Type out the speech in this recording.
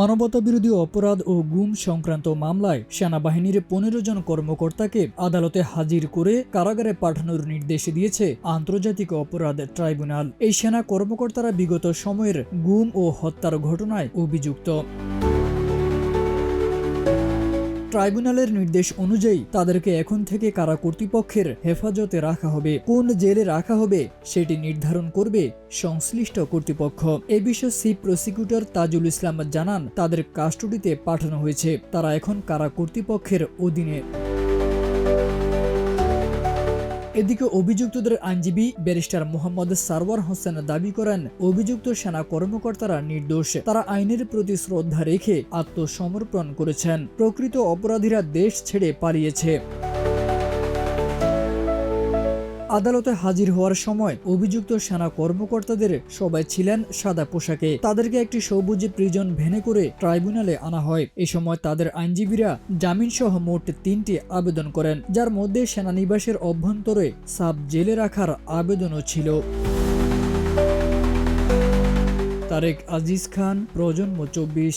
মানবতা বিরোধী অপরাধ ও গুম সংক্রান্ত মামলায় সেনাবাহিনীর পনেরো জন কর্মকর্তাকে আদালতে হাজির করে কারাগারে পাঠানোর নির্দেশ দিয়েছে আন্তর্জাতিক অপরাধ ট্রাইব্যুনাল। এই সেনা কর্মকর্তারা বিগত সময়ের গুম ও হত্যার ঘটনায় অভিযুক্ত। ট্রাইব্যুনালের নির্দেশ অনুযায়ী তাদেরকে এখন থেকে কারা কর্তৃপক্ষের হেফাজতে রাখা হবে, কোন জেলে রাখা হবে, সেটি নির্ধারণ করবে সংশ্লিষ্ট কর্তৃপক্ষ। এ বিষয়ে সিপ প্রসিকিউটর তাজুল ইসলাম জানান, তাদের কাস্টডিতে পাঠানো হয়েছে। তারা এখন কারা কর্তৃপক্ষের অধীনে। এদিকে অভিযুক্তদের আইনজীবী ব্যারিস্টার মোহাম্মদ সারওয়ার হোসেন দাবি করেন, অভিযুক্ত সেনা কর্মকর্তারা নির্দোষ। তারা আইনের প্রতি শ্রদ্ধা রেখে আত্মসমর্পণ করেছেন। প্রকৃত অপরাধীরা দেশ ছেড়ে পালিয়েছে। আদালতে হাজির হওয়ার সময় অভিযুক্ত সেনা কর্মকর্তাদের সবাই ছিলেন সাদা পোশাকে। তাদেরকে একটি সবুজ প্রিজন ভেনে করে ট্রাইব্যুনালে আনা হয়। এ সময় তাদের আইনজীবীরা জামিন সহ মোট তিনটি আবেদন করেন, যার মধ্যে সেনানিবাসের অভ্যন্তরে সাব জেলে রাখার আবেদনও ছিল। তারেক আজিজ খান, প্রজন্ম চব্বিশ।